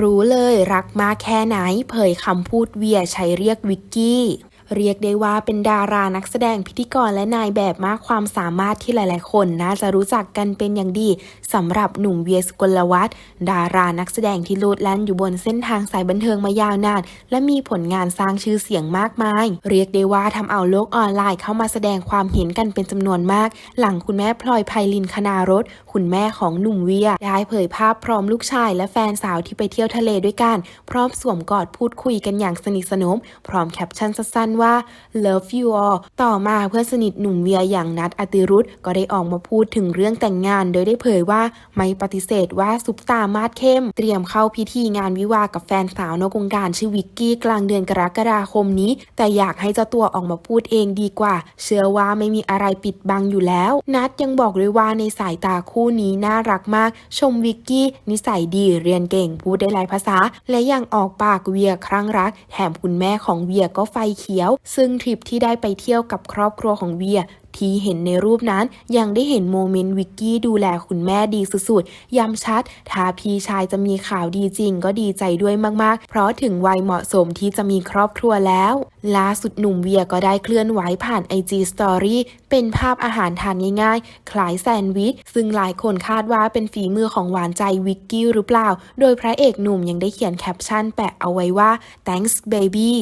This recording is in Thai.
รู้เลยรักมากแค่ไหน เผยคำพูดเวียใช้เรียกวิกกี้ เรียกได้ว่าเป็นดารานักแสดงพิธีกรและนายแบบมากความสามารถที่หลาย ๆ คนน่าจะรู้จักกันเป็นอย่างดีสำหรับหนุ่มเวียสกลวัฒน์ดารานักแสดงที่โลดแล่นอยู่บนเส้นทางสายบันเทิงมายาวนาน และมีผลงานสร้างชื่อเสียงมากมาย เรียกได้ว่าทำเอาโลกออนไลน์เข้ามาแสดงความเห็นกันเป็นจำนวนมาก หลังคุณแม่พลอยไพลินคณารสคุณแม่ของหนุ่มเวียได้เผยภาพพร้อมลูกชาย และแฟนสาวที่ไปเที่ยวทะเลด้วยกันพร้อมสวมกอดพูดคุยกันอย่างสนิทสนม พร้อมแคปชั่นสั้นว่า love you all ต่อมาเพื่อนสนิทหนุ่มเวียอย่างนัทอติรุธก็ได้ออกมาพูดถึงเรื่องแต่งงาน โดยได้เผยว่าไม่ปฏิเสธว่าซุปตามาดเข้ม เตรียมเข้าพิธีงานวิวากับแฟนสาวนอกวงการชื่อวิกกี้กลางเดือนกรกฎาคมนี้ แต่อยากให้เจ้าตัวออกมาพูดเองดีกว่า เชื่อว่าไม่มีอะไรปิดบังอยู่แล้ว นัทยังบอกด้วยว่าในสายตาคู่นี้น่ารักมาก ชมวิกกี้นิสัยดีเรียนเก่งพูดได้หลายภาษา และยังออกปากเวียครั้งรัก แถมคุณแม่ของเวียก็ไฟเขียยว ซึ่งทริปที่ได้ไปเที่ยวกับครอบครัวของเวียที่เห็นในรูปนั้นยังได้เห็นโมเมนต์วิกกี้ดูแลคุณแม่ดีสุดๆ ย้ำชัด ถ้าพี่ชายจะมีข่าวดีจริงก็ดีใจด้วยมากๆ เพราะถึงวัยเหมาะสมที่จะมีครอบครัวแล้ว ล่าสุดหนุ่มเวียก็ได้เคลื่อนไหวผ่าน IG Story เป็นภาพอาหารทานง่ายๆ คล้ายแซนด์วิช ซึ่งหลายคนคาดว่าเป็นฝีมือของหวานใจวิกกี้หรือเปล่า โดยพระเอกหนุ่มยังได้เขียนแคปชั่นแปะเอาไว้ว่า thanks baby